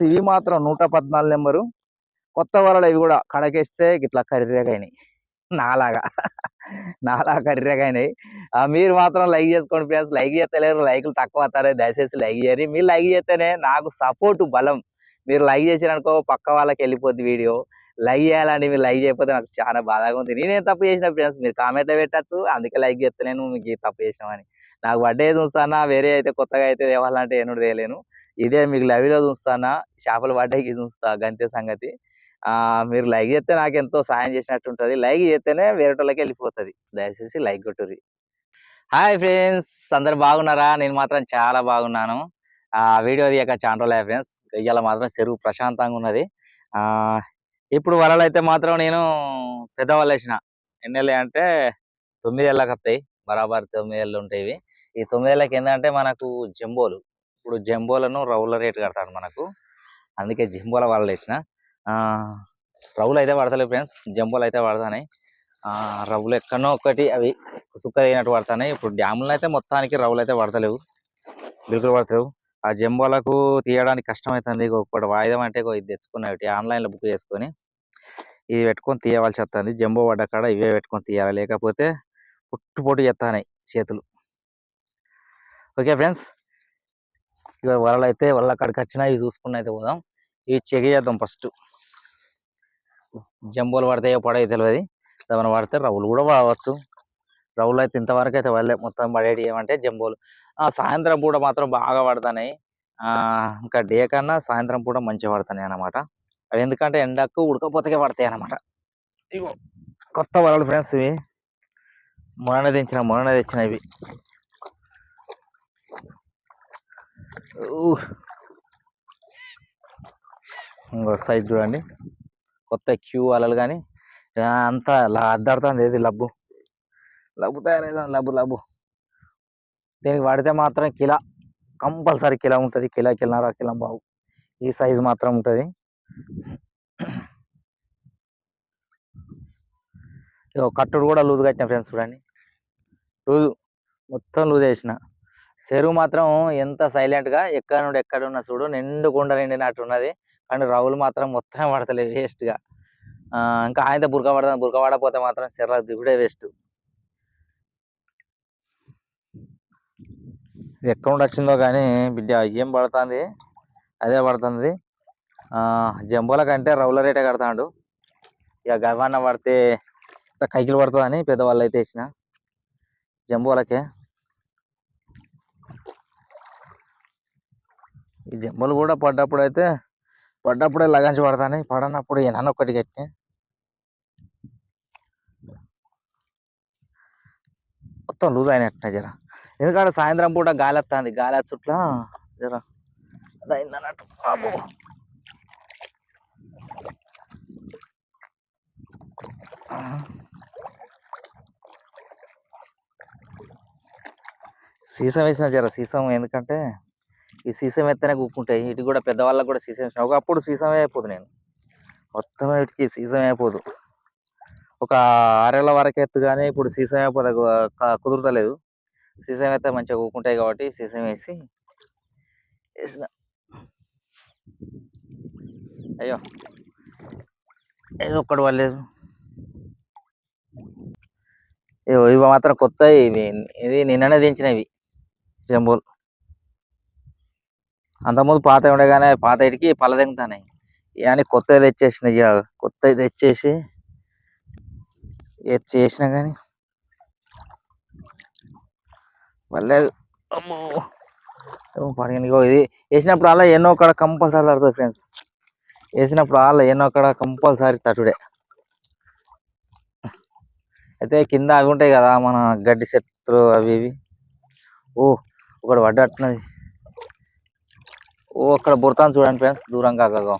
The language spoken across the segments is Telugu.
ఇవి మాత్రం నూట పద్నాలుగు నెంబరు. కొత్త వరలు ఇవి కూడా కడకేస్తే ఇట్లా కర్రెగైనాయి నాలాగా. నాలా కర్రెగైనాయి ఆ, మీరు మాత్రం లైక్ చేసుకోండి ఫ్రెండ్స్. లైక్ చేస్తలేరు. లైక్లు తక్కువ అవుతారే. దయచేసి లైక్ చేయరు మీరు లైక్ చేస్తేనే నాకు సపోర్ట్ బలం. మీరు లైక్ చేసిరనుకో పక్క వాళ్ళకి వెళ్ళిపోద్ది వీడియో. లైక్ చేయాలండి. మీరు లైక్ చేయకపోతే నాకు చాలా బాధగా ఉంది. నేనేం తప్పు చేసిన ఫ్రెండ్స్ మీరు కామెంట్లో పెట్టచ్చు. అందుకే లైక్ చేస్తలేను మీకు తప్పు చేసినామని నాకు వడ్డే చూస్తానా వేరే అయితే కొత్తగా అయితే తేవాలంటే ఏనుడు తేలేను ఇదే మీకు లవిలో చూస్తానా చేపలు పడ్డాయి చూస్తా గంతే సంగతి. ఆ మీరు లైక్ చేస్తే నాకు ఎంతో సాయం చేసినట్టు ఉంటుంది లైక్ చేస్తేనే వేరేటోళ్ళకి వెళ్ళిపోతుంది. దయచేసి లైక్ కొట్టుర్రి. Hi friends! అందరు బాగున్నారా? నేను మాత్రం చాలా బాగున్నాను. ఆ వీడియో తీయక చాలా రోజులు ఫ్రెండ్స్. ఇవాళ మాత్రం చెరువు ప్రశాంతంగా ఉన్నది. ఆ ఇప్పుడు వరలు అయితే మాత్రం నేను పెద్దవాళ్ళు వేసిన. ఎన్నెళ్ళు అంటే తొమ్మిదేళ్ళకి వస్తాయి. బరాబర్ తొమ్మిది ఏళ్ళు ఉంటాయి ఇవి. ఈ తొమ్మిదేళ్ళకి ఏంటంటే మనకు జంబోలు. ఇప్పుడు జంబోలను రౌల రేట్ కడతాడు మనకు. అందుకే జంబోల వాళ్ళు వేసిన. రౌలు రవ్వులు అయితే పడతలేవు ఫ్రెండ్స్. జంబోలు అయితే పడతాయి రవ్వులు ఎక్కడో ఒకటి అవి సుక్క అయినట్టు పడతాయి ఇప్పుడు డ్యాములు అయితే మొత్తానికి రవ్వులు అయితే పడతలేవు. బిల్కులు పడతలేవు. ఆ జంబోలకు తీయడానికి కష్టం అవుతుంది ఒకటి వాయిదం అంటే ఇది తెచ్చుకున్నవి ఆన్లైన్లో బుక్ చేసుకొని ఇది పెట్టుకొని తీయవలసి వస్తుంది. జంబో పడ్డ కాడ ఇవే పెట్టుకొని తీయాలి. లేకపోతే పుట్టు పొట్టు చేస్తాయి చేతులు. Okay friends. ఇక వలలు అయితే వల్ల అక్కడికి వచ్చినా ఇవి చూసుకుని అయితే పోదాం. ఇవి చెక్ చేద్దాం ఫస్ట్. జంబోలు పడతాయో పడాయో తెలియదు ఏమైనా పడితే రవ్వులు కూడా పడవచ్చు రవ్వులు అయితే ఇంతవరకు అయితే వాళ్ళే మొత్తం పడేటి ఏమంటే జంబోలు. ఆ సాయంత్రం పూట మాత్రం బాగా పడుతున్నాయి ఆ ఇంకా డే కన్నా సాయంత్రం పూట మంచిగా పడుతున్నాయి అన్నమాట. అవి ఎందుకంటే ఎండకు ఉడకపోతే పడతాయి అన్నమాట. ఇగో. కొత్త వలలు ఫ్రెండ్స్ ఇవి. మొన్న తెచ్చిన మొన్న తెచ్చిన ఇవి. ఇంకో సైజ్ చూడండి. కొత్త క్యూ అలలు కానీ అంతా అద్దాడుతుంది ఏది లబ్బు. లబ్బు తయారైంది లబ్బు లబ్బు. దీనికి వాడితే మాత్రం కిలా కంపల్సరీ కిలా ఉంటుంది. కిలా కిలన్నర కిలం బావు ఈ సైజు మాత్రం ఉంటుంది. ఇగో కట్టుడు కూడా లూజ్ కట్టిన ఫ్రెండ్స్ చూడండి. లూజ్ మొత్తం లూజ్ వేసిన. చెరువు మాత్రం ఎంత సైలెంట్గా ఎక్కడ నుండి ఎక్కడ ఉన్నా చూడు నిండు కుండ నిండినట్టు ఉన్నది. కానీ రవ్వులు మాత్రం మొత్తం పడతలేదు వేస్ట్గా ఇంకా ఆయన బురక పడతాం బురక పడకపోతే మాత్రం చెర్ర దిగుడే వేస్ట్. ఇది ఎక్కడ నుండి వచ్చిందో కానీ బిడ్డ ఏం పడుతుంది? అదే పడుతుంది. జంబోల కంటే రౌల రేటే కడతాడు. ఇక గవాన పడితే కైకిలు పడుతుందని పెద్దవాళ్ళు అయితే వేసిన. జంబోలకే. ఈ జమ్మలు కూడా పడ్డప్పుడు అయితే పడ్డప్పుడే లగంచి పడతాను పడనప్పుడు ఏమన్నా ఒక్కటి కట్టి మొత్తం లూజ్ అయినట్టు జర. ఎందుకంటే సాయంత్రం పూట గాలి వస్తుంది గాలి చుట్ల జర అదైంది అన్నట్టు. బాబు. సీసం వేసిన జర సీసం ఎందుకంటే ఈ సీసం ఎత్తనే కూకుంటాయి. ఇటు కూడా పెద్దవాళ్ళకి కూడా సీసం వేసిన ఒకప్పుడు సీసమే అయిపోదు నేను. మొత్తం వీటికి సీసం అయిపోదు. ఒక ఆరేళ్ళ వరకు ఎత్తు కానీ ఇప్పుడు సీసం అయిపోతే కుదురతలేదు కుదురుతలేదు. సీసం అయితే మంచిగా కూకుంటాయి కాబట్టి సీసం వేసి వేసిన. అయ్యో. ఏదో ఒక్కడు వాళ్ళేదు ఇవి మాత్రం కొత్త ఇవి ఇది నిన్ననే దించినవి. జంబోలు. అంతకుముందు పాత ఉండగానే పాత ఇటుకి పళ్ళ దింగుతున్నాయి కానీ కొత్తవి తెచ్చేసిన ఇక కొత్తవి తెచ్చేసి ఏది చేసినా కానీ పర్లేదు. అమ్మో. ఇది వేసినప్పుడు అలా ఎన్నో కాడ కంపల్సరీ తడుతుంది ఫ్రెండ్స్. వేసినప్పుడు అలా ఎన్నో కాడ కంపల్సరీ తట్టుడే అయితే కింద అవి ఉంటాయి కదా మన గడ్డి చెట్లు అవి ఇవి. ఓ ఒకటి పడ్డట్టున్నది. ఓ అక్కడ బుడతాను చూడండి ఫ్రెండ్స్ దూరంగా కాగా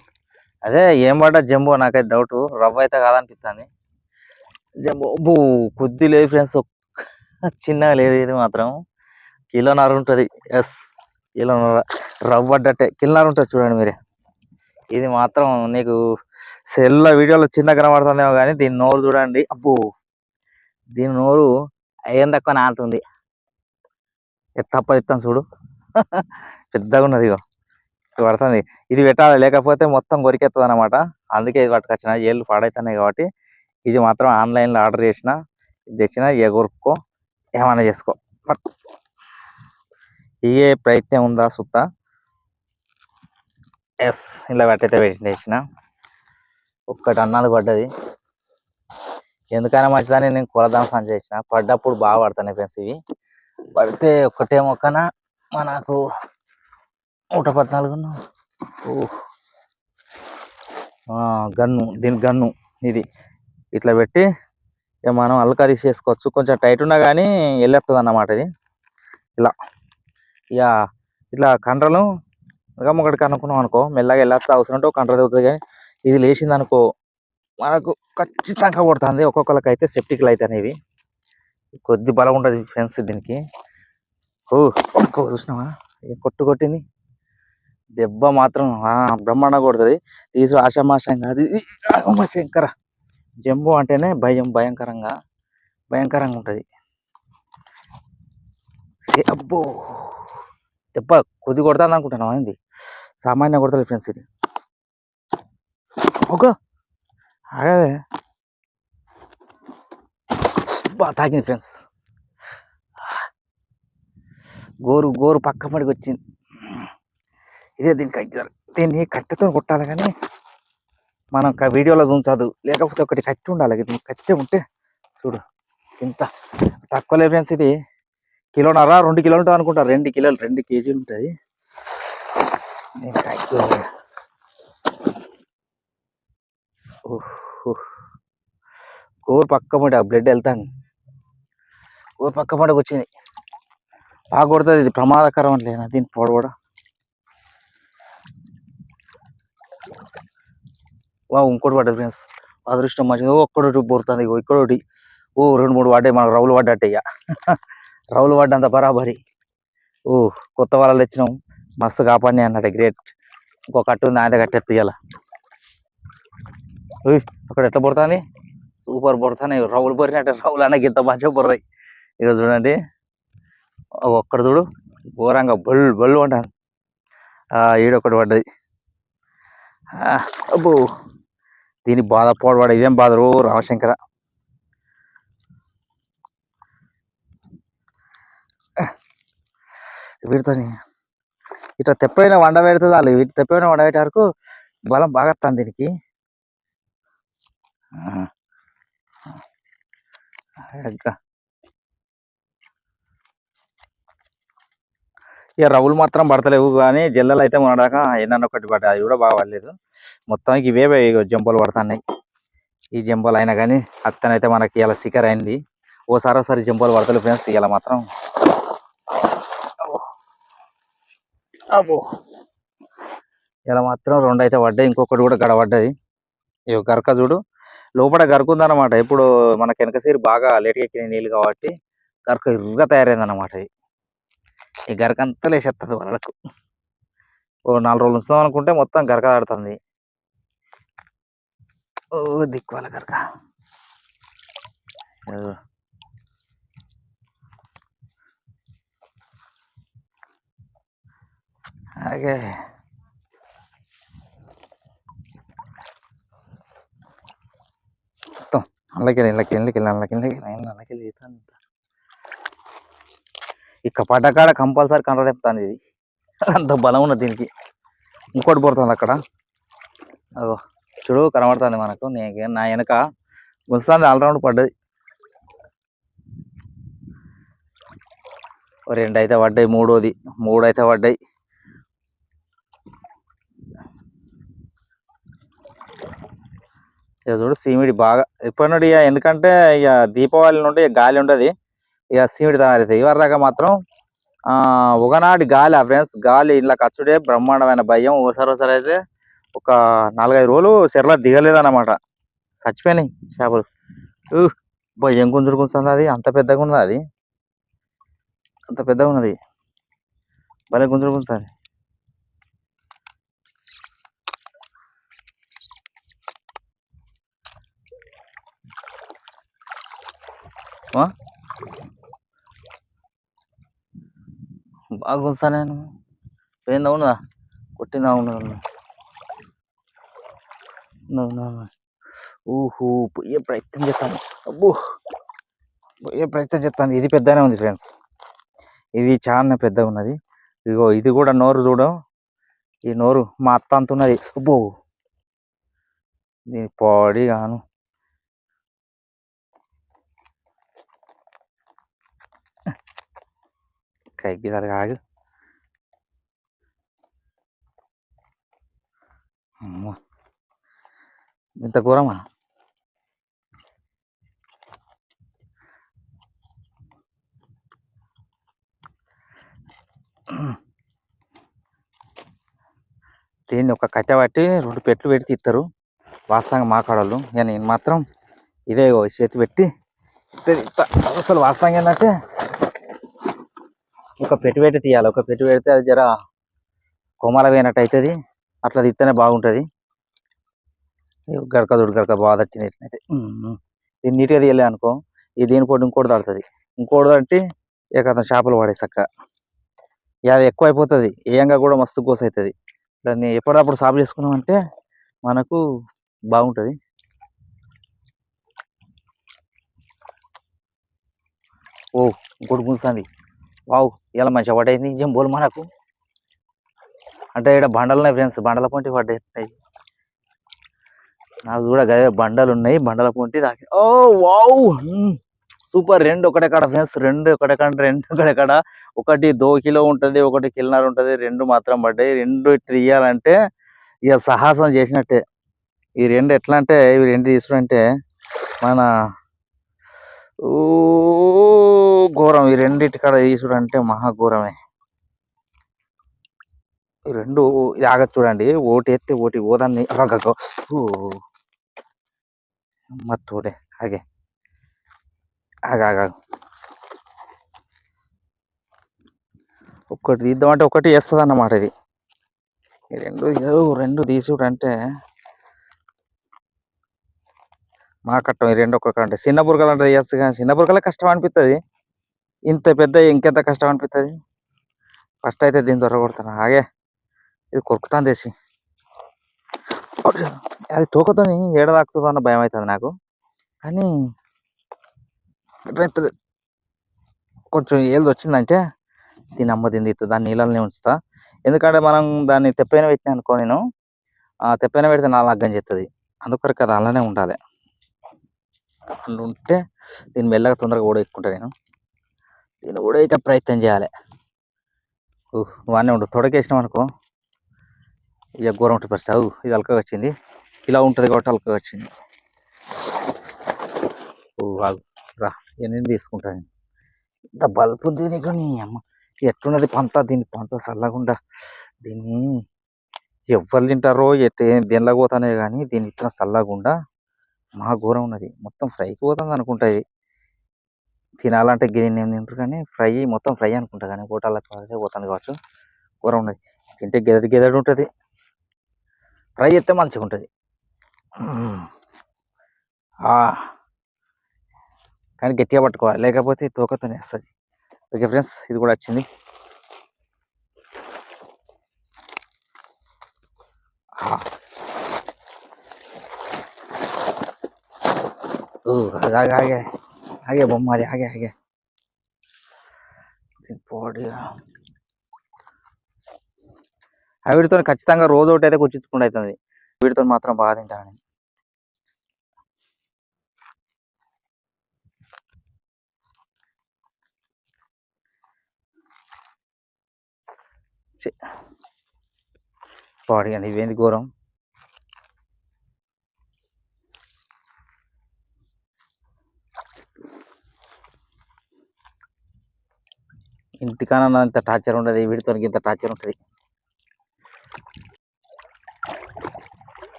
అదే ఏం పడ్డా జంబో? నాకైతే డౌట్. రవ్వ అయితే కాదనిపిస్తుంది జంబో బూ కొద్ది లేదు ఫ్రెండ్స్ చిన్నగా లేదు ఇది మాత్రం. కిలోన్నర ఉంటుంది. ఎస్ కిలోన్నర రవ్వ పడ్డట్టే కిలోన్నర ఉంటుంది చూడండి మీరే. ఇది మాత్రం నీకు సెల్ వీడియోలో చిన్న కనబడుతుందేమో కానీ దీని నోరు చూడండి. అబ్బో దీని నోరు అయ్యం తక్కువ నాలుతుంది. తప్ప ఇస్తాను చూడు. పెద్దగా ఉన్నది ఇగో. పడుతుంది. ఇది పెట్టాలి. లేకపోతే మొత్తం కొరికెత్తది అనమాట అందుకే ఇది పట్టుకొచ్చిన. ఏళ్ళు పాడైతున్నాయి కాబట్టి ఇది మాత్రం ఆన్లైన్లో ఆర్డర్ చేసిన ఇది తెచ్చిన ఏ కొరుక్కో ఏమైనా చేసుకో. ఇయే ప్రయత్నం ఉందా సుత్త? ఎస్. ఇలా పెట్టయితే వేసిన ఒక్కటి అన్నది పడ్డది. ఎందుకైనా మంచిదని నేను కులదాం సంచి చేసిన. పడ్డప్పుడు బాగా పడతాయి ఫ్రెండ్స్ ఇవి. పడితే ఒక్కటే మొక్కన? మనకు నూట పద్నాలుగు గన్ను దీని గన్ను ఇది. ఇట్లా పెట్టి ఇక మనం అల్కా తీసేసుకోవచ్చు. కొంచెం టైట్ ఉన్నా కానీ వెళ్ళేస్తుంది అన్నమాట ఇది. ఇలా. ఇక ఇట్లా కండ్రలు ఒకటి కనుక్కున్నాం అనుకో మెల్లగా వెళ్ళేస్తే అవసరం ఉంటే కండ్ర తగ్గుతుంది కానీ ఇది లేచింది అనుకో మనకు ఖచ్చితంగా కొడుతుంది. ఒక్కొక్కరికి అయితే సెప్టిక్లు అయితే ఇవి. కొద్ది బలం ఉంటుంది ఫ్రెండ్స్ దీనికి. ఓ ఒక్క చూసినావా? కొట్టు కొట్టింది? దెబ్బ మాత్రం ఆ, బ్రహ్మాండంగా కొడుతుంది. తీసు ఆషామాషం కాదు. ఇది శంకర. జంబు అంటేనే భయం భయంకరంగా భయంకరంగా ఉంటుంది. అబ్బో! దెబ్బ కొద్ది కొడతాను అనుకుంటాను ఏంది? సామాన్య కొడతలే ఫ్రెండ్స్ ఇది. ఒక అలాగే బాగా తాకింది ఫ్రెండ్స్. గోరు గోరు పక్క పడికి వచ్చింది. ఇదే దీనికి కట్టారు దీన్ని కట్టెతో కొట్టాలి కానీ మనం క- వీడియోలో చూంచదు లేకపోతే ఒకటి కట్టి ఉండాలి. దీనికి కట్టె ఉంటే చూడు ఇంత తక్కువ ఫ్రెండ్స్ ఇది. కిలోన్నర రెండు కిలోలు ఉంటుంది అనుకుంటా. రెండు కిలోలు రెండు కేజీలు ఉంటుంది దీనికి గోరు పక్క పడి ఆ బ్లడ్ వెళ్తాను గోరు పక్క పడికి వచ్చింది. బాగా కొడుతుంది. ఇది ప్రమాదకరం అని లేనా దీని పొడ కూడా? వా ఇంకోటి పడ్డది ఫ్రెండ్స్ అదృష్టం మంచిగా ఒక్కడోటి బోరుతుంది ఇగో ఇక్కడోటి. ఓ రెండు మూడు పడ్డాయి మనకు రౌలు పడ్డట్టు ఇక రౌలు పడ్డంత బరాబరి. ఓ కొత్త వాళ్ళు తెచ్చినాం. మస్తు కాపాడి అన్నట్టు గ్రేట్ ఇంకో కట్టు ఉంది ఆయన కట్టెత్తి ఇవాళ అక్కడ ఎట్లా పడుతుంది సూపర్ పడుతున్నాయి రౌలు పొరినట్టు రౌలు అన్నకి ఇంత మంచిగా పొర్రాయి ఇక చూడండి. ఒక్కడ చూడు. ఘోరంగా బళ్ళు బళ్ళు అంటాను ఈడొకటి పడ్డది. అబ్బో. దీని బాధ పోడవాడు ఇదేం బాధరు రామశంకర. వీటితో ఇట్లా తెప్పైన వండ పెడుతుంది వాళ్ళు. వీటి తెప్పైన వండ పెట్టే వరకు బలం బాగా వస్తుంది దీనికి. ఇంకా ఇక రవ్వులు మాత్రం పడతలేవు కానీ జల్లలు అయితే మొన్నడాక ఎన్నన్న ఒకటి పడ్డాయి. అది కూడా బాగా పడలేదు. మొత్తానికి ఇవే జంపలు పడుతున్నాయి. ఈ జంపలు అయినా కానీ అత్తనైతే మనకి ఇలా సికర్ అయింది. ఓసారి ఒకసారి జంపలు పడతలేవు ఫ్రెండ్స్. ఇలా మాత్రం అబ్బో. ఇలా మాత్రం రెండు అయితే పడ్డాయి. ఇంకొకటి కూడా గడబడ్డది ఇగో గరక చూడు. లోపల గరక ఉందన్నమాట. ఇప్పుడు మనకి వెనక సీరు బాగా లేట్గా ఎక్కిన నీళ్ళు కాబట్టి గరక ఇరుగ్గా తయారైంది అన్నమాట ఇది ఈ గరక అంతా లేచేస్తుంది వాళ్ళకు ఓ నాలుగు రోజులు ఉంచుదాం అనుకుంటే మొత్తం గరక ఆడుతుంది ఓ దిక్కు గరక అలాగే మొత్తం అందులోకి ఇళ్ళకి ఇళ్ళకి ఇళ్ళకి వెళ్ళి అందులోకి వెళ్ళి ఈ కపాటకాడ కంపల్సరీ కండ్ర తెప్పుతాను ఇది. అంత బలం ఉన్నది దీనికి. ఇంకోటి పడుతుంది అక్కడ. చూడు కనబడుతుంది మనకు. నేను నా వెనక గుంచుతుంది ఆల్రౌండ్ పడ్డది. ఓ రెండు అయితే పడ్డాయి మూడోది. మూడు అయితే పడ్డాయి. ఇక చూడు సీమిడి బాగా ఎప్పటి నుండి ఇక? ఎందుకంటే ఇక దీపావళి నుండి గాలి ఉండదు. ఇక సీమిడి తయారవుతాయి ఇవరిదాకా మాత్రం ఒకనాటి గాలి ఆ ఫ్రెండ్స్ గాలి ఇలా ఖర్చుడే బ్రహ్మాండమైన భయం. ఓసారి ఒకసారి అయితే ఒక నాలుగైదు రోజులు చెరలో దిగలేదన్నమాట. చచ్చిపోయినాయి చేపలు. భయం గుంజురు గుంజుతుంది అది? అంత పెద్దగా ఉన్నది అది? అంత పెద్దగా ఉన్నది. భలే గుంజురు గుంజుతుంది. బాగా గుంజుతా నేను పోయిందా ఉన్నదా అవును? అవును. పోయే ప్రయత్నం చేస్తాను. అబ్బో పోయే ప్రయత్నం చేస్తాను. ఇది పెద్దనే ఉంది ఫ్రెండ్స్. ఇది చాలా పెద్దగా ఉన్నది. ఇగో ఇది కూడా నోరు చూడం. ఈ నోరు మా అత్త అంత ఉన్నది అబ్బో దీని పాడి గాను. కైకి కాదు అమ్మో. ఇంత ఘోరమా దీన్ని ఒక కట్టె పట్టి రెండు పెట్లు పెట్టి ఇస్తారు వాస్తవంగా మా కాడలు నేను మాత్రం ఇదే చేతి పెట్టి అసలు వాస్తవంగా ఏంటంటే ఒక పెట్టి పెట్టి తీయాలి. ఒక పెట్టి పెడితే అది జర కొమ్మల పోయినట్టు అవుతుంది అట్లా తీస్తేనే బాగుంటుంది. గరక దుడు గరక బాగా తట్టినట్టు ఇది నీట్గా తీయలే అనుకో. ఇది దీని పోటీ ఇంకోటి తడుతుంది. ఇంకోటి తట్టి ఇక అతను చేపలు పడేసక్క ఇక అది ఎక్కువ అయిపోతుంది. ఏంగా కూడా మస్తు కోస అవుతుంది దాన్ని ఎప్పటికప్పుడు సాపు చేసుకున్నామంటే మనకు బాగుంటుంది. ఓ ఇంకోటి గుంజుతుంది. వావ్ ఇలా మంచిగా పడైంది ఇంకేం బోల్ మనకు? అంటే ఇక్కడ బండలు ఉన్నాయి ఫ్రెండ్స్ బండల పొంటి పడ్డాయి. నాకు కూడా గదే బండలు ఉన్నాయి బండల పొంటి దాకి. Oh wow! సూపర్. రెండు ఒకటే కాడ ఫ్రెండ్స్ రెండు ఒకటే కాడ రెండు ఒకటే కాడ. ఒకటి దో కిలో ఉంటుంది ఒకటి కిలోన్నర ఉంటుంది రెండు మాత్రం పడ్డాయి. రెండు తీయాలంటే ఇక సాహసం చేసినట్టే. ఈ రెండు ఎట్లా అంటే ఇవి రెండు తీసుకుంటే మన ఊ ఘోరం. ఈ రెండింటికాడ కాడ మహా ఘోరమే. ఈ రెండు ఇది చూడండి. ఓటి ఎత్తే ఓటి ఓదాన్ని. అగగగ. అగే మత్తోడే ಹಾಗೆ ఆగ. ఒక్కటి తీద్దామంటే ఒకటి వేస్తుంది అన్నమాట ఇది రెండు రెండు తీసుడు అంటే మా కట్టం ఈ రెండు ఒక్క అంటే చిన్న బురకలు అంటే వేయచ్చు కానీ చిన్న బురకలే కష్టం అనిపిస్తుంది ఇంత పెద్ద ఇంకెంత కష్టం అనిపిస్తుంది ఫస్ట్ అయితే దీన్ని దొరకొడతాను ఆగే ఇది కొరుకుతాను తెసి అది తోకతోని ఏడ తాకుతుందో అన్న భయం అవుతుంది నాకు. కానీ కొంచెం ఏళ్ళు వచ్చిందంటే దీని అమ్మ దీన్ని తీస్తుంది దాన్ని నీళ్ళని ఉంచుతా. ఎందుకంటే మనం దాన్ని తెప్పైన పెట్టినా అనుకో నేను ఆ తెప్పైన పెడితే నా లగ్గం చేస్తుంది అందుకొరకు అది అలానే ఉండాలి. అట్లా ఉంటే దీన్ని మెల్లగా తొందరగా ఊడెక్కుంటా నేను. దీన్ని ఊడేయక ప్రయత్నం చేయాలి. ఊహ్, వాడినే ఉండు. తొడకేసినాం అనుకో. ఇక ఘోరం ఉంటుంది పరిస్థితి. ఇది అలకగా వచ్చింది. కిలో ఉంటుంది కాబట్టి అలకగా వచ్చింది. ఓ ఆగు. రా. నేను తీసుకుంటాను ఇంత బల్బు దీనికి కానీ నీ అమ్మ. ఎట్లున్నది పంత? దీని పంత చల్లకుండా దీన్ని ఎవ్వరు తింటారో ఎట్ దీనిలో పోతానే కానీ దీని ఇచ్చిన చల్లకుండా మా ఘోరం ఉన్నది. మొత్తం ఫ్రైకి పోతుంది అనుకుంటా ఇది. తినాలంటే గిన్నె ఏం తింటారు కానీ ఫ్రై మొత్తం ఫ్రై అనుకుంటా కానీ హోటళ్ళకి అదే పోతుంది కావచ్చు. కూర ఉన్నది. తింటే గెదడి గెదడి ఉంటుంది. ఫ్రై చేస్తే మంచిగా ఉంటుంది. కానీ గట్టిగా పట్టుకోవాలి. లేకపోతే తోకతోనే వస్తుంది. ఓకే ఫ్రెండ్స్ ఇది కూడా వచ్చింది. ఆగే ఆగే ಬೊಮ್ಮಾರಿ ಹಾಗೆ బొమ్మ అది ఆగే ఆగే వీటితో ఖచ్చితంగా రోజు ఒకటి అయితే కుట్టించుకుంటూ అవుతుంది వీటితో మాత్రం బాగా తింటాను బాడీ అండి ఇవేంది ఘోరం ఇంటికాన ఇంత టార్చర్ ఉండదు వీటితో ఇంత టార్చర్ ఉంటుంది.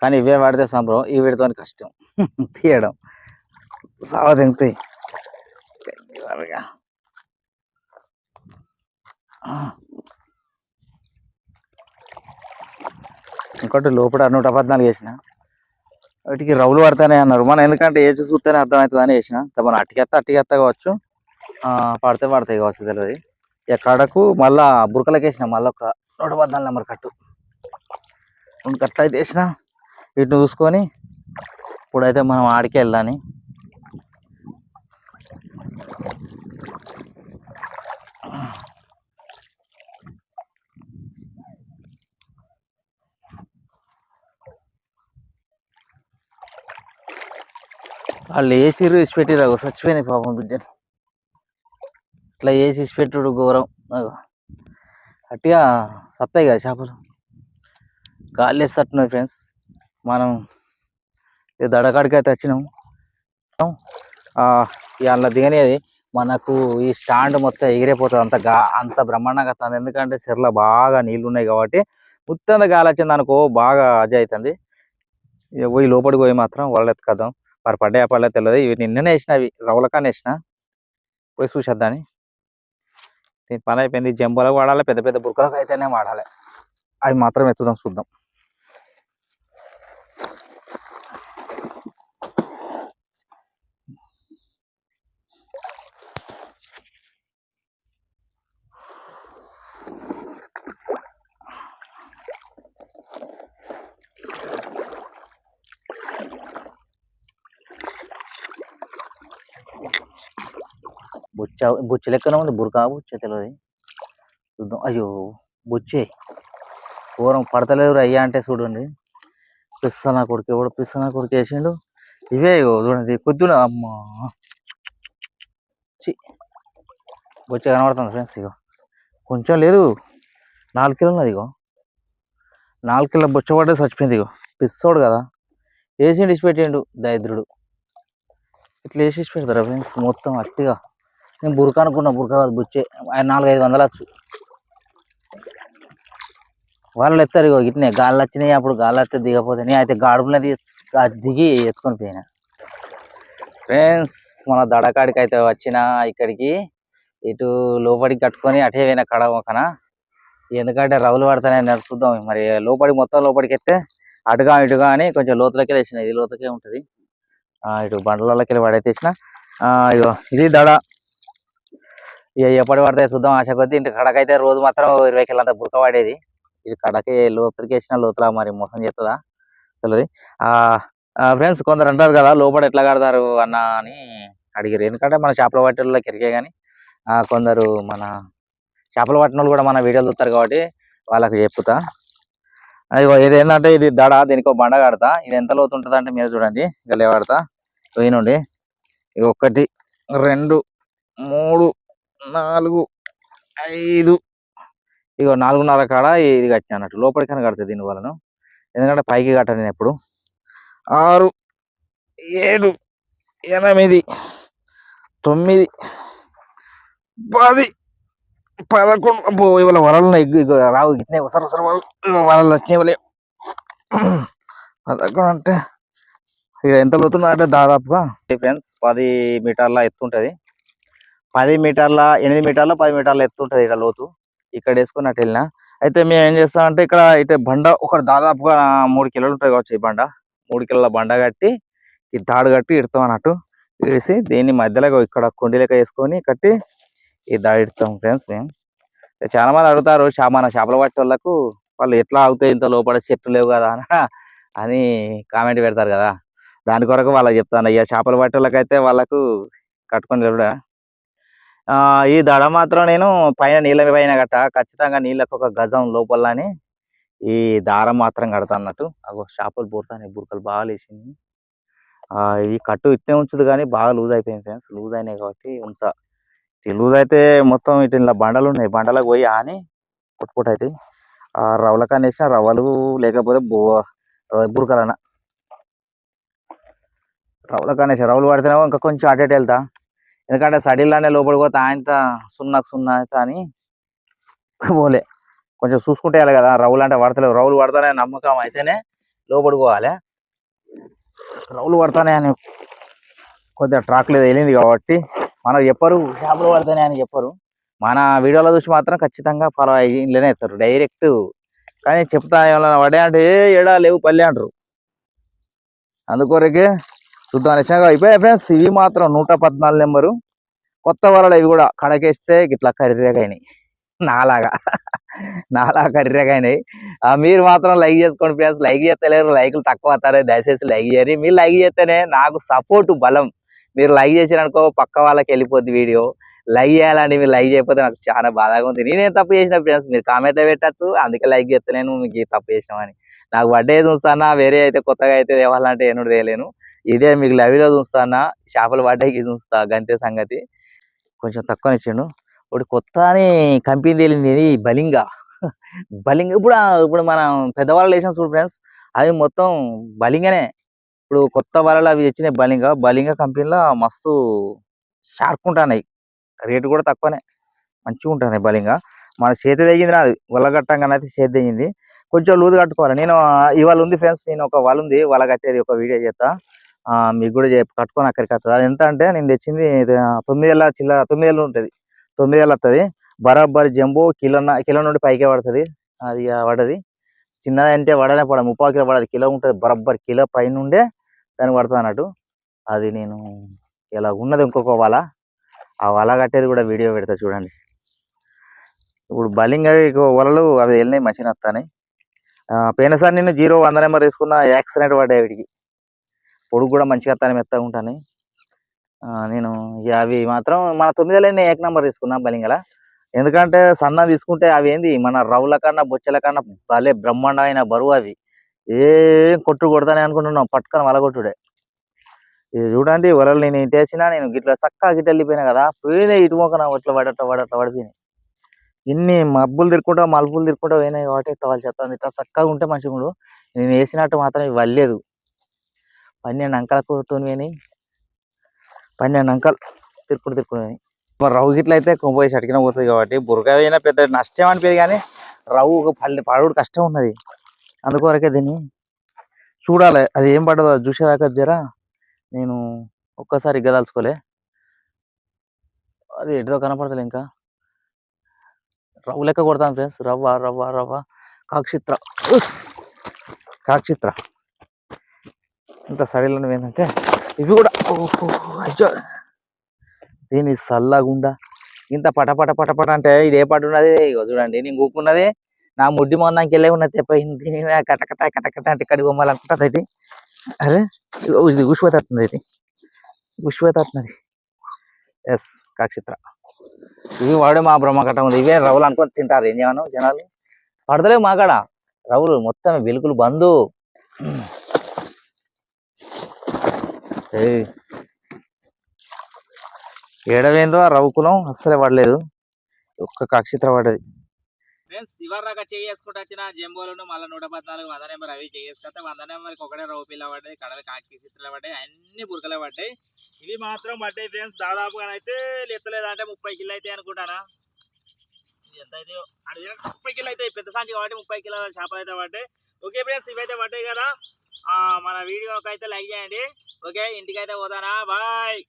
కానీ ఇవే వాడితే సంబరం ఈ వీడితో కష్టం. తీయడం. సావ తింటాయి ఇంకోటి లోపల నూట పద్నాలుగు వేసిన వాటికి రౌలు పడతానే అన్నారు. మనం ఎందుకంటే ఏసి చూస్తేనే అర్థమవుతుందని వేసిన తమను అట్టికెత్త అట్టికెత్త కావచ్చు. పడితే పడతాయి కావచ్చు తెలియదు ఇక కడకు మళ్ళా బురకలకి వేసిన మళ్ళీ ఒక నూట పద్నాలుగు నెంబర్ కట్టు. రెండు అయితే వేసిన ఇటు చూసుకొని ఇప్పుడైతే మనం ఆడికి వెళ్ళాలి వాళ్ళు ఏసీ ఇసి పెట్టిరా చచ్చిపోయినాయి పాపం బిడ్డను ఇట్లా వేసి పెట్టుడు ఘోరం. అట్టిగా సత్తాయి కదా చేపలు. గాలి వేస్తున్నది ఫ్రెండ్స్. మనం ఈ దడకాడికి అయితే వచ్చినాం. ఇవాళ దిగనేది మనకు ఈ స్టాండ్ మొత్తం ఎగిరిపోతుంది. అంత గా అంత బ్రహ్మాండంగా వస్తుంది. ఎందుకంటే సెర్లో బాగా నీళ్ళు ఉన్నాయి కాబట్టి ముత్తంత గాలి వచ్చింది అనుకో బాగా అజయ్ అవుతుంది. ఇక పోయి లోపలికి పోయి మాత్రం వాళ్ళు ఎత్తుకద్దాం. మరి పడ్డాయా పడలే తెలియదు. ఇవి నిన్ననే వేసినవి అవి. వేసిన. పోయి చూసేద్దాని దీని పని అయిపోయింది జంబులకు వాడాలి పెద్ద పెద్ద బుర్కలకు అయితేనే వాడాలి. అవి మాత్రం ఎత్తుదాం చూద్దాం. బుచ్చ బుచ్చ లెక్కన ఉంది బురకా బుచ్చ తెలియదు చూద్దాం. అయ్యో బుచ్చే. పూరం పడతలేరు అయ్యా అంటే చూడండి. పిస్తనా కొడుకు ఎవడు పిస్తనా కొడుకు వేసిండు. ఇవే ఇగో చూడండి కొద్దిగా అమ్మా. చి బుచ్చ కనబడుతుంది ఫ్రెండ్స్ ఇగో. కొంచెం లేదు నాలుగు కిలోలు ఉన్నది ఇగో. నాలుగు కిలో బుచ్చ పడ్డది చచ్చిపోయింది ఇగో. పిస్తోడు కదా. వేసిండు ఇచ్చి పెట్టిండు దరిద్రుడు. ఇట్లా వేసి ఇచ్చిపెడతారా ఫ్రెండ్స్? మొత్తం అట్టిగా. నేను బుర్క అనుకున్నా బుర్క కాదు బుచ్చే. ఆయన నాలుగు ఐదు వందలు వచ్చు వాళ్ళు ఎత్తారు ఇగో ఇట్నే గాళ్ళు వచ్చినాయి అప్పుడు గాళ్ళు వస్తే దిగపోతే నేను అయితే గాడుపులో దిగి ఎత్తుకొని పోయినా. ఫ్రెండ్స్ మన దడకాడికి అయితే వచ్చిన ఇక్కడికి ఇటు లోపలికి కట్టుకొని అటే పోయిన కడ ఒకన ఎందుకంటే రౌలు పడతానే నడుచుద్దాం మరి లోపలికి మొత్తం లోపలికి ఎత్తే అటుగా ఇటుగా అని కొంచెం లోతులకి వేసిన. ఇది లోతుకే ఉంటుంది. ఇటు బండలకి వెళ్ళి పడేసేసిన ఇగో ఇది దడ. ఇక ఎప్పటి పడితే చూద్దాం ఆశ కొద్దీ. ఇంటి కడకైతే రోజు మాత్రం ఇరవై కిలోంత బురక పడేది. ఇది కడకే లోతులకి వేసిన లోతుల మరి మోసం చేస్తుందా తెలియదు ఆ ఫ్రెండ్స్ కొందరు అంటారు కదా లోపల ఎట్లా కడతారు అన్న అని అడిగారు ఎందుకంటే మన చేపల పట్టెల్లో కిరికే కానీ కొందరు మన చేపలు పట్టిన వాళ్ళు కూడా మన వీడియోలు చూస్తారు కాబట్టి వాళ్ళకి చెప్తా అది ఇది ఏంటంటే ఇది దడ దీనికి ఒక బండ కడతా. ఇది ఎంత లోతు ఉంటుంది అంటే మీరు చూడండి. ఇక లేవాడతా. పోయినండి. ఇక ఒకటి రెండు మూడు నాలుగు ఐదు. ఇగో నాలుగున్నర కాడ ఇది కట్టిన అన్నట్టు. లోపలికైనా కడుతుంది దీని వలన ఎందుకంటే పైకి కట్టను నేను ఎప్పుడు. ఆరు ఏడు ఎనిమిది తొమ్మిది పది పదకొండు. అబ్బో ఇవాళ వలలు రావు ఇట్నే ఒకసారి ఒకసారి వలలు వలలు వచ్చినాయి పదకొండు అంటే ఇక ఎంత లోతున్నా అంటే దాదాపుగా ఫ్రెండ్స్ పది మీటర్ల ఎత్తు ఉంటుంది. పది మీటర్ల ఎనిమిది మీటర్ల పది మీటర్ల ఎత్తు ఉంటుంది ఇక్కడ లోతు. ఇక్కడ వేసుకుని అటు వెళ్ళిన. అయితే మేము ఏం చేస్తాం అంటే ఇక్కడ అయితే బండ ఒక దాదాపుగా మూడు కిలోలు ఉంటాయి కావచ్చు ఈ బండ. మూడు కిలోల బండ కట్టి ఈ తాడు కట్టి ఇడతాం అన్నట్టు. వేసి దీన్ని మధ్యలో ఇక్కడ కొండి వేసుకొని కట్టి ఈ దాడి ఇడతాం ఫ్రెండ్స్ మేము. చాలా మంది అడుగుతారు చా- మన చేపల పట్టే వాళ్ళకు వాళ్ళు ఎట్లా ఆగుతాయి? ఇంత లోపల చెట్లు లేవు కదా అని. కామెంట్ పెడతారు కదా. దాని కొరకు వాళ్ళకి చెప్తాను. అయ్యా చేపలు పట్టే వాళ్ళకైతే వాళ్ళకు కట్టుకొని లేవుడా ఈ దడ మాత్రం నేను పైన నీళ్ళ పైన గట్ట ఖచ్చితంగా నీళ్ళకు ఒక గజం లోపలని ఈ దారం మాత్రం కడతా అన్నట్టు. అగో షాపులు బురతాయి బురకలు బాగా లేచింది. ఆ ఈ కట్టు ఇట్టే ఉంచుదు కానీ బాగా లూజ్ అయిపోయింది ఫ్రెండ్స్. లూజ్ అయినాయి కాబట్టి ఉంచా. ఈ లూజ్ అయితే మొత్తం ఇటు ఇలా బండలు ఉన్నాయి. బండలకు పోయి ఆని పుట్ పుట్ అవుతాయి ఆ రవ్వల కానీ రవ్వలు లేకపోతే బో బురకలన రవ్వల కానీ రవ్వలు పడితేనేమో ఇంకా కొంచెం అటు ఇటు వెళ్తా. ఎందుకంటే సడిల్లానే లోపలికి పోతే ఆయనత సున్నాకు సున్నా అని పోలే. కొంచెం చూసుకుంటే వెళ్ళాలి కదా రౌలు అంటే పడతలేవు రౌలు పడతానే నమ్మకం అయితేనే లోపలికి పోవాలి. రౌలు పడతానే అని కొద్దిగా ట్రాక్ లేదు వెళ్ళింది కాబట్టి మనకు చెప్పరు చేపలు పడతానే అని చెప్పరు. మన వీడియోలో చూసి మాత్రం ఖచ్చితంగా ఫాలో అయ్యిలోనే ఇస్తారు డైరెక్ట్ కానీ చెప్తా ఏమైనా పడే అంటే ఏడా లేవు పల్లె అంటారు. అందుకొరకే చూద్దాం నిజంగా అయిపోయాయి ఫ్రెండ్స్ ఇవి మాత్రం నూట పద్నాలుగు నెంబరు. కొత్త వరలు ఇవి కూడా కడకేస్తే ఇట్లా కర్రీగా నాలాగా. నాలా కర్రీగా ఆ, మీరు మాత్రం లైక్ చేసుకోండి ఫ్రెండ్స్ లైక్ చేస్తలేరు. లైకులు తక్కువ అవుతారు. దయచేసి లైక్ చేయరు మీరు లైక్ చేస్తేనే నాకు సపోర్ట్ బలం. మీరు లైక్ చేసిరనుకో పక్క వాళ్ళకి వెళ్ళిపోద్ది వీడియో. లైక్ చేయాలని మీరు లైక్ చేయకపోతే నాకు చాలా బాధగా ఉంది. నేనేం తప్పు చేసిన ఫ్రెండ్స్ మీరు కామెంట్లో పెట్టచ్చు. అందుకే లైక్ చేస్తలేను. మీకు తప్పు చేసినామని నాకు వడ్డే చూస్తానా. వేరే అయితే కొత్తగా అయితే తేవాలంటే ఏనుడు తేలేను ఇదే మీకు లవిలో చూస్తానా చేపలు పడ్డాయి చూస్తా గంతే సంగతి. కొంచెం తక్కువ ఇచ్చిండు. ఇప్పుడు కొత్త అని కంపెనీ తేలింది ఇది బలింగ. బలింగ ఇప్పుడు ఇప్పుడు మనం పెద్దవాళ్ళు వేసిన చూడు ఫ్రెండ్స్ అవి మొత్తం బలింగనే. ఇప్పుడు కొత్త వలలు అవి తెచ్చినాయి బలింగ. బలింగ కంపెనీలో మస్తు షార్ప్ ఉంటున్నాయి. రేటు కూడా తక్కువనే. మంచిగా ఉంటున్నాయి బలింగ. మన చేతి తెగింది నాది. వల అయితే చేతి తెగింది. కొంచెం లూజ్ కట్టుకోవాలి. నేను ఇవాళ ఉంది ఫ్రెండ్స్ నేను ఒక వల ఉంది. వల కట్టేది ఒక వీడియో చేస్తా. మీకు కూడా చెప్పి కట్టుకొని అక్కడికి వస్తుంది అది ఎంత అంటే నేను తెచ్చింది ఇది, తొమ్మిది వేల చిల్ల తొమ్మిది వేలు ఉంటుంది. తొమ్మిది వేలు వస్తుంది బరాబర్ జంబో కిలో కిలో నుండి పైకే పడుతుంది. అది పడది. చిన్నది అంటే పడనే పడదు. ముప్పై కిలో పడదు. కిలో ఉంటుంది. బరాబర్ కిలో పైన ఉండే దానికి పడుతుంది అన్నట్టు. అది నేను ఇలా ఉన్నది ఇంకొక వల. ఆ వల కట్టేది కూడా వీడియో పెడతా చూడండి. ఇప్పుడు బలింగ వలలు అవి వెళ్ళినాయి మంచిగా వస్తాయి పోయినసారి నేను జీరో వంద నెంబర్ తీసుకున్న యాక్సిడెంట్ పడ్డాయి వీడికి. పొడుగు కూడా మంచిగా వస్తాయి మెత్తగా ఉంటాను. నేను ఇక అవి మాత్రం మన తొమ్మిదిలో నేను ఏక నెంబర్ తీసుకున్నా బలింగల. ఎందుకంటే సన్న తీసుకుంటే అవి ఏంది మన రవ్వుల కన్నా బొచ్చల కన్నా భలే బ్రహ్మాండమైన బరువు అవి. ఏం కొట్టు కొడతానే అనుకుంటున్నాం పట్టుకొని వలగొట్టుడే. ఇది చూడండి వలలు నేను ఇంటేసినా నేను గిట్ల చక్కగా గిట్ల వెళ్ళిపోయినా కదా పోయినా ఇటుమోకన మొక్క ఇట్లా పడట పడట పడిపోయినాయి. ఇన్ని మబ్బులు తిరుక్కుంటా మలుపులు తిరుక్కుంటా పోయినాయి కాబట్టి తవాలి చెప్తాను ఇట్లా చక్కగా ఉంటే మంచిగా నేను వేసినట్టు మాత్రం ఇవి వల్లేదు. పన్నెండు అంకలకు పోయినాయి పన్నెండు అంకలు తిరుపుడు తిరుపుడు మరి రవ్వు గిట్ల అయితే పోయి చటికిన పోతుంది కాబట్టి బురక అయినా పెద్ద నష్టం అనిపించదు కానీ రవ్వు ఒక పల్లె పడవుడు కష్టం ఉన్నది. అందుకొరకే దీన్ని చూడాలి. అది ఏం పడదు చూసేదాకా జరా నేను ఒక్కసారి ఇగ్గదలుచుకోలే అది ఎటుదో కనపడతలే ఇంకా. రవ్వు లెక్క కొడతాను ఫ్రెండ్స్. రవ్వ రవ్వ రవ్వ కాక్షిత్ర కాక్షిత్ర ఇంత సడిలో ఏంటంటే ఇవి కూడా అయ్యో! దీని సల్లగుండా! ఇంత పట పట పట పట అంటే ఇది ఏ పట ఉన్నది. ఇగో చూడండి నేను కూకున్నది నా ముడ్డి మందానికి వెళ్ళే ఉన్నది తెప్పయింది కటకట కటకట అంటే ఇక్కడికి కొమ్మాలనుకుంటుంది అయితే అరే ఇగో ఇది గుష్పతత్తుంది ఇది. అవుతున్నది ఎస్ కాక్షిత్ర ఇవి వాడే మా బ్రహ్మకటం ఉంది. ఇవే రవులు అనుకొని తింటారు. ఏం జనాలు? పడతలేవు మా కాడ. రవులు మొత్తం వెలుకులు బంధు. ఏడవేందో ఆ రవ్వు అస్సలే పడలేదు. ఒక్క కాక్షిత్ర పడ్డది. ఫ్రెండ్స్ ఇవరాక చేసుకుంటూ వచ్చిన జంబోలను మళ్ళీ నూట పద్నాలుగు వంద నెంబర్ అవి చేసుకొస్తే వంద నెంబర్కి ఒకటే రవ్వు పిల్ల పడ్డాయి కడలు కాకి చిత్రలు పడ్డాయి అన్ని బురకలే పడ్డాయి. ఇవి మాత్రం పడ్డాయి ఫ్రెండ్స్ దాదాపుగా అయితే ఎత్తలేదంటే ముప్పై కిలో అయితే అనుకుంటానా? ఇది ఎంత అయితే అది ముప్పై కిలో అయితే పెద్ద సంచి కాబట్టి ముప్పై కిలో చేపలు అయితే పడ్డాయి. ఓకే ఫ్రెండ్స్ ఇవైతే పడ్డాయి కదా. ఆ, మన వీడియోకి అయితే లైక్ చేయండి. ఓకే ఇంటికైతే పోతానా? బాయ్.